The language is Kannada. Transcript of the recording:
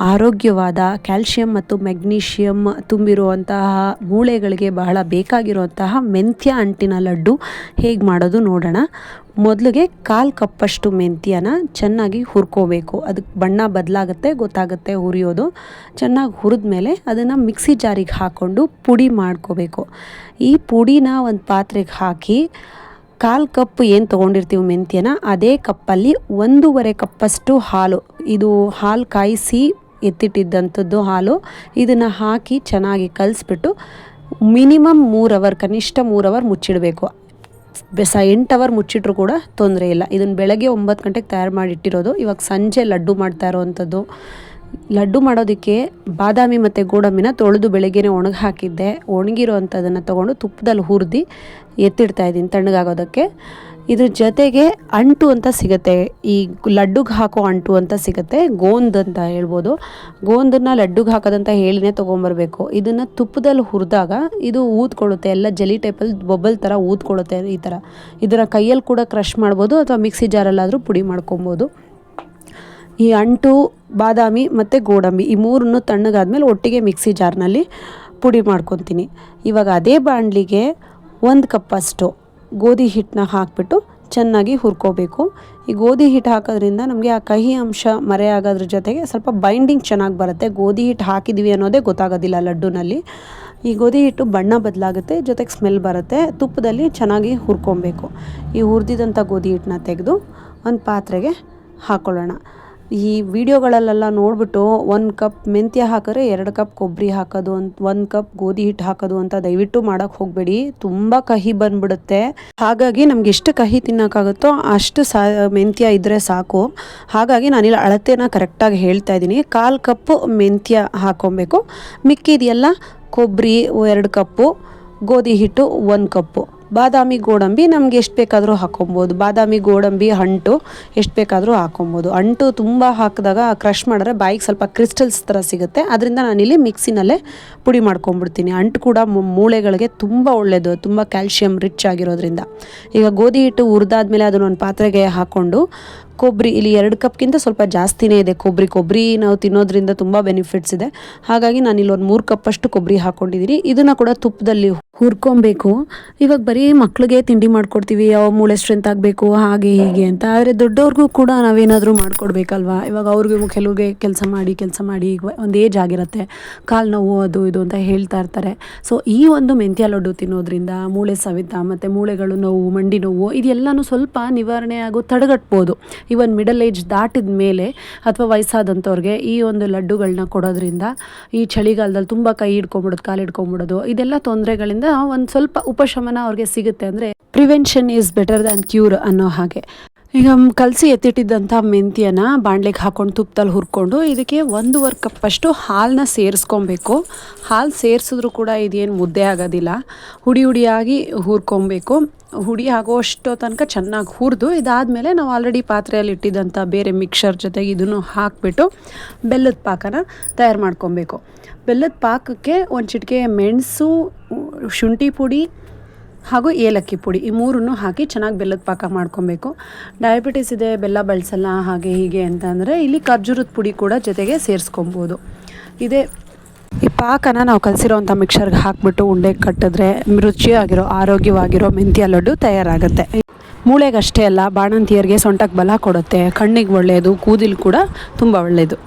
ಆರೋಗ್ಯವಾದ ಕ್ಯಾಲ್ಶಿಯಂ ಮತ್ತು ಮೆಗ್ನೀಷಿಯಂ ತುಂಬಿರುವಂತಹ ಮೂಳೆಗಳಿಗೆ ಬಹಳ ಬೇಕಾಗಿರುವಂತಹ ಮೆಂತ್ಯ ಅಂಟಿನ ಲಡ್ಡು ಹೇಗೆ ಮಾಡೋದು ನೋಡೋಣ. ಮೊದಲಿಗೆ ಕಾಲು ಕಪ್ಪಷ್ಟು ಮೆಂತ್ಯನ ಚೆನ್ನಾಗಿ ಹುರ್ಕೋಬೇಕು. ಅದಕ್ಕೆ ಬಣ್ಣ ಬದಲಾಗುತ್ತೆ, ಗೊತ್ತಾಗುತ್ತೆ ಹುರಿಯೋದು. ಚೆನ್ನಾಗಿ ಹುರಿದ್ಮೇಲೆ ಅದನ್ನು ಮಿಕ್ಸಿ ಜಾರಿಗೆ ಹಾಕ್ಕೊಂಡು ಪುಡಿ ಮಾಡ್ಕೋಬೇಕು. ಈ ಪುಡಿನ ಒಂದು ಪಾತ್ರೆಗೆ ಹಾಕಿ ಕಾಲು ಕಪ್ ಏನು ತೊಗೊಂಡಿರ್ತೀವಿ ಮೆಂತ್ಯನ, ಅದೇ ಕಪ್ಪಲ್ಲಿ ಒಂದೂವರೆ ಕಪ್ಪಷ್ಟು ಹಾಲು. ಇದು ಹಾಲು ಕಾಯಿಸಿ ಎತ್ತಿಟ್ಟಿದ್ದಂಥದ್ದು ಹಾಲು. ಇದನ್ನು ಹಾಕಿ ಚೆನ್ನಾಗಿ ಕಲಿಸ್ಬಿಟ್ಟು ಮಿನಿಮಮ್ ಮೂರು ಅವರ್ ಕನಿಷ್ಠ ಮೂರು ಅವರ್ ಮುಚ್ಚಿಡಬೇಕು. ಬೆಸ ಎಂಟು ಅವರ್ ಮುಚ್ಚಿಟ್ರೂ ಕೂಡ ತೊಂದರೆ ಇಲ್ಲ. ಇದನ್ನು ಬೆಳಗ್ಗೆ ಒಂಬತ್ತು ಗಂಟೆಗೆ ತಯಾರು ಮಾಡಿಟ್ಟಿರೋದು. ಇವಾಗ ಸಂಜೆ ಲಡ್ಡು ಮಾಡ್ತಾ ಇರೋವಂಥದ್ದು ಲಡ್ಡು ಮಾಡೋದಕ್ಕೆ ಬಾದಾಮಿ ಮತ್ತು ಗೋಡಂಬಿನ ತೊಳೆದು ಬೆಳಗ್ಗೆನೆ ಒಣಗಿ ಹಾಕಿದ್ದೆ. ಒಣಗಿರೋ ಅಂಥದ್ದನ್ನು ತೊಗೊಂಡು ತುಪ್ಪದಲ್ಲಿ ಹುರಿದು ಎತ್ತಿಡ್ತಾ ಇದ್ದೀನಿ ತಣ್ಣಗಾಗೋದಕ್ಕೆ. ಇದ್ರ ಜೊತೆಗೆ ಅಂಟು ಅಂತ ಸಿಗುತ್ತೆ. ಈ ಲಡ್ಡುಗೆ ಹಾಕೋ ಅಂಟು ಅಂತ ಸಿಗುತ್ತೆ. ಗೋಂದ್ ಅಂತ ಹೇಳ್ಬೋದು. ಗೋಂದನ್ನು ಲಡ್ಡುಗೆ ಹಾಕೋದಂತ ಹೇಳಿನೇ ತೊಗೊಂಬರ್ಬೇಕು. ಇದನ್ನು ತುಪ್ಪದಲ್ಲಿ ಹುರಿದಾಗ ಇದು ಊದ್ಕೊಳ್ಳುತ್ತೆ. ಎಲ್ಲ ಜಲಿ ಟೈಪಲ್ಲಿ ಬೊಬ್ಬಲ್ ಥರ ಊದ್ಕೊಳ್ಳುತ್ತೆ ಈ ಥರ ಇದರ ಕೈಯಲ್ಲಿ ಕೂಡ ಕ್ರಷ್ ಮಾಡ್ಬೋದು ಅಥವಾ ಮಿಕ್ಸಿ ಜಾರಲ್ಲಾದರೂ ಪುಡಿ ಮಾಡ್ಕೊಬೋದು. ಈ ಅಂಟು, ಬಾದಾಮಿ ಮತ್ತು ಗೋಡಂಬಿ ಈ ಮೂರನ್ನು ತಣ್ಣಗಾದ್ಮೇಲೆ ಒಟ್ಟಿಗೆ ಮಿಕ್ಸಿ ಜಾರ್ನಲ್ಲಿ ಪುಡಿ ಮಾಡ್ಕೊತೀನಿ. ಇವಾಗ ಅದೇ ಬಾಣಲಿಗೆ ಒಂದು ಕಪ್ಪಷ್ಟು ಗೋಧಿ ಹಿಟ್ಟನ್ನ ಹಾಕಿಬಿಟ್ಟು ಚೆನ್ನಾಗಿ ಹುರ್ಕೋಬೇಕು. ಈ ಗೋಧಿ ಹಿಟ್ಟು ಹಾಕೋದ್ರಿಂದ ನಮಗೆ ಆ ಕಹಿ ಅಂಶ ಮರೆಯಾಗೋದ್ರ ಜೊತೆಗೆ ಸ್ವಲ್ಪ ಬೈಂಡಿಂಗ್ ಚೆನ್ನಾಗಿ ಬರುತ್ತೆ. ಗೋಧಿ ಹಿಟ್ಟು ಹಾಕಿದ್ದೀವಿ ಅನ್ನೋದೇ ಗೊತ್ತಾಗೋದಿಲ್ಲ ಲಡ್ಡುನಲ್ಲಿ. ಈ ಗೋಧಿ ಹಿಟ್ಟು ಬಣ್ಣ ಬದಲಾಗುತ್ತೆ, ಜೊತೆಗೆ ಸ್ಮೆಲ್ ಬರುತ್ತೆ, ತುಪ್ಪದಲ್ಲಿ ಚೆನ್ನಾಗಿ ಹುರ್ಕೊಬೇಕು. ಈ ಹುರಿದಿದಂಥ ಗೋಧಿ ಹಿಟ್ಟನ್ನ ತೆಗೆದು ಒಂದು ಪಾತ್ರೆಗೆ ಹಾಕ್ಕೊಳ್ಳೋಣ ಈ ವಿಡಿಯೋಗಳಲ್ಲೆಲ್ಲ ನೋಡಿಬಿಟ್ಟು ಒಂದು ಕಪ್ ಮೆಂತ್ಯ ಹಾಕಿದ್ರೆ ಎರಡು ಕಪ್ ಕೊಬ್ಬರಿ ಹಾಕೋದು ಅಂತ, ಒಂದು ಕಪ್ ಗೋಧಿ ಹಿಟ್ಟು ಹಾಕೋದು ಅಂತ ದಯವಿಟ್ಟು ಮಾಡೋಕ್ಕೆ ಹೋಗಬೇಡಿ. ತುಂಬ ಕಹಿ ಬಂದ್ಬಿಡುತ್ತೆ. ಹಾಗಾಗಿ ನಮ್ಗೆ ಎಷ್ಟು ಕಹಿ ತಿನ್ನೋಕ್ಕಾಗುತ್ತೋ ಅಷ್ಟು ಸಾ, ಮೆಂತ್ಯ ಇದ್ದರೆ ಸಾಕು. ಹಾಗಾಗಿ ನಾನಿಲ್ಲಿ ಅಳತೆನ ಕರೆಕ್ಟಾಗಿ ಹೇಳ್ತಾ ಇದ್ದೀನಿ. ಕಾಲು ಕಪ್ಪು ಮೆಂತ್ಯ ಹಾಕೊಬೇಕು. ಮಿಕ್ಕಿದೆಲ್ಲ ಕೊಬ್ಬರಿ ಎರಡು ಕಪ್ಪು, ಗೋಧಿ ಹಿಟ್ಟು, ಒಂದು ಕಪ್ಪು. ಬಾದಾಮಿ ಗೋಡಂಬಿ ನಮ್ಗೆ ಎಷ್ಟು ಬೇಕಾದರೂ ಹಾಕೊಬೋದು. ಬಾದಾಮಿ ಗೋಡಂಬಿ ಅಂಟು ಎಷ್ಟು ಬೇಕಾದರೂ ಹಾಕೊಬೋದು. ಅಂಟು ತುಂಬ ಹಾಕಿದಾಗ ಕ್ರಷ್ ಮಾಡಿದ್ರೆ ಬಾಯಿಗೆ ಸ್ವಲ್ಪ ಕ್ರಿಸ್ಟಲ್ಸ್ ಥರ ಸಿಗುತ್ತೆ. ಅದರಿಂದ ನಾನಿಲ್ಲಿ ಮಿಕ್ಸಿನಲ್ಲೇ ಪುಡಿ ಮಾಡ್ಕೊಂಬಿಡ್ತೀನಿ ಅಂಟು ಕೂಡ ಮೂಳೆಗಳಿಗೆ ತುಂಬ ಒಳ್ಳೆಯದು ತುಂಬ ಕ್ಯಾಲ್ಶಿಯಂ ರಿಚ್ ಆಗಿರೋದ್ರಿಂದ. ಈಗ ಗೋಧಿ ಹಿಟ್ಟು ಹುರಿದಾದ್ಮೇಲೆ ಅದನ್ನು ಒಂದು ಪಾತ್ರೆಗೆ ಹಾಕ್ಕೊಂಡು ಕೊಬ್ಬರಿ, ಇಲ್ಲಿ ಎರಡು ಕಪ್ಗಿಂತ ಸ್ವಲ್ಪ ಜಾಸ್ತಿನೇ ಇದೆ ಕೊಬ್ಬರಿ. ಕೊಬ್ಬರಿ ನಾವು ತಿನ್ನೋದ್ರಿಂದ ತುಂಬ ಬೆನಿಫಿಟ್ಸ್ ಇದೆ. ಹಾಗಾಗಿ ನಾನು ಇಲ್ಲಿ ಒಂದು ಮೂರು ಕಪ್ಪಷ್ಟು ಕೊಬ್ಬರಿ ಹಾಕ್ಕೊಂಡಿದ್ದೀನಿ ಇದನ್ನು ಕೂಡ ತುಪ್ಪದಲ್ಲಿ ಹುರ್ಕೊಬೇಕು. ಇವಾಗ ಬರೀ ಮಕ್ಳಿಗೆ ತಿಂಡಿ ಮಾಡ್ಕೊಡ್ತೀವಿ. ಯಾವ ಮೂಳೆ ಸ್ಟ್ರೆಂತ್ ಆಗಬೇಕು, ಹಾಗೆ ಹೀಗೆ ಅಂತ. ಆದರೆ ದೊಡ್ಡವ್ರಿಗೂ ಕೂಡ ನಾವೇನಾದರೂ ಮಾಡ್ಕೊಡ್ಬೇಕಲ್ವಾ? ಇವಾಗ ಅವ್ರಿಗೂ ಕೆಲವ್ರಿಗೆ ಕೆಲಸ ಮಾಡಿ ಕೆಲಸ ಮಾಡಿ ಈಗ ಒಂದು ಏಜ್ ಆಗಿರುತ್ತೆ. ಕಾಲು ನೋವು ಅದು ಇದು ಅಂತ ಹೇಳ್ತಾ ಇರ್ತಾರೆ. ಸೊ ಈ ಒಂದು ಮೆಂತ್ಯ ಲಡ್ಡು ತಿನ್ನೋದ್ರಿಂದ ಮೂಳೆ ಸವಿತ, ಮತ್ತು ಮೂಳೆಗಳು ನೋವು, ಮಂಡಿ ನೋವು ಇದೆಲ್ಲನೂ ಸ್ವಲ್ಪ ನಿವಾರಣೆ ಆಗೋ ತಡೆಗಟ್ಬೋದು. ಇವನ್ ಮಿಡಲ್ ಏಜ್ ದಾಟಿದ ಮೇಲೆ ಅಥವಾ ವಯಸ್ಸಾದಂಥವ್ರಿಗೆ ಈ ಒಂದು ಲಡ್ಡುಗಳನ್ನ ಕೊಡೋದ್ರಿಂದ ಈ ಚಳಿಗಾಲದಲ್ಲಿ ತುಂಬ ಕೈ ಹಿಡ್ಕೊಂಬಿಡೋದು, ಕಾಲು ಹಿಡ್ಕೊಂಬಿಡೋದು, ಇದೆಲ್ಲ ತೊಂದರೆಗಳಿಂದ ಒಂದು ಸ್ವಲ್ಪ ಉಪಶಮನ ಅವ್ರಿಗೆ ಸಿಗುತ್ತೆ ಅಂದರೆ prevention is better than cure ಅನ್ನೋ ಹಾಗೆ. ಈಗ ಕಲಸಿ ಎತ್ತಿಟ್ಟಿದ್ದಂಥ ಮೆಂತ್ಯನ ಬಾಣಲೆಗೆ ಹಾಕೊಂಡು ತುಪ್ಪದಲ್ಲಿ ಹುರ್ಕೊಂಡು ಇದಕ್ಕೆ ಒಂದೂವರೆ ಕಪ್ಪಷ್ಟು ಹಾಲನ್ನ ಸೇರಿಸ್ಕೊಬೇಕು. ಹಾಲು ಸೇರಿಸಿದ್ರು ಕೂಡ ಇದೇನು ಮುದ್ದೆ ಆಗೋದಿಲ್ಲ. ಹುಡಿ ಹುಡಿಯಾಗಿ ಹುರ್ಕೊಬೇಕು. ಹುಡಿ ಆಗೋಷ್ಟು ತನಕ ಚೆನ್ನಾಗಿ ಹುರಿದು ಇದಾದಮೇಲೆ ನಾವು ಆಲ್ರೆಡಿ ಪಾತ್ರೆಯಲ್ಲಿ ಇಟ್ಟಿದ್ದಂಥ ಬೇರೆ ಮಿಕ್ಸರ್ ಜೊತೆಗೆ ಇದನ್ನು ಹಾಕಿಬಿಟ್ಟು ಬೆಲ್ಲದ ಪಾಕನ ತಯಾರು ಮಾಡ್ಕೊಬೇಕು. ಬೆಲ್ಲದ ಪಾಕಕ್ಕೆ ಒಂದು ಚಿಟಿಕೆ ಮೆಣಸು, ಶುಂಠಿ ಪುಡಿ ಹಾಗೂ ಏಲಕ್ಕಿ ಪುಡಿ. ಈ ಮೂರನ್ನು ಹಾಕಿ ಚೆನ್ನಾಗಿ ಬೆಲ್ಲದ ಪಾಕ ಮಾಡ್ಕೊಬೇಕು. ಡಯಾಬಿಟಿಸ್ ಇದೆ, ಬೆಲ್ಲ ಬಳಸಲ್ಲ, ಹಾಗೆ ಹೀಗೆ ಅಂತ ಅಂದರೆ ಇಲ್ಲಿ ಖರ್ಜೂರದ ಪುಡಿ ಕೂಡ ಜೊತೆಗೆ ಸೇರಿಸ್ಕೊಬೋದು. ಇದೇ ಈ ಪಾಕನ ನಾವು ಕಲಸಿರೋವಂಥ ಮಿಕ್ಸರ್ಗೆ ಹಾಕಿಬಿಟ್ಟು ಉಂಡೆ ಕಟ್ಟಿದ್ರೆ ರುಚಿಯಾಗಿರೋ, ಆರೋಗ್ಯವಾಗಿರೋ ಮೆಂತ್ಯ ಲಡ್ಡು ತಯಾರಾಗುತ್ತೆ. ಮೂಳೆಗಷ್ಟೇ ಅಲ್ಲ, ಬಾಣಂತಿಯರಿಗೆ ಸೊಂಟಕ್ಕೆ ಬಲ ಕೊಡುತ್ತೆ. ಕಣ್ಣಿಗೆ ಒಳ್ಳೆಯದು ಕೂದಲು ಕೂಡ ತುಂಬ ಒಳ್ಳೆಯದು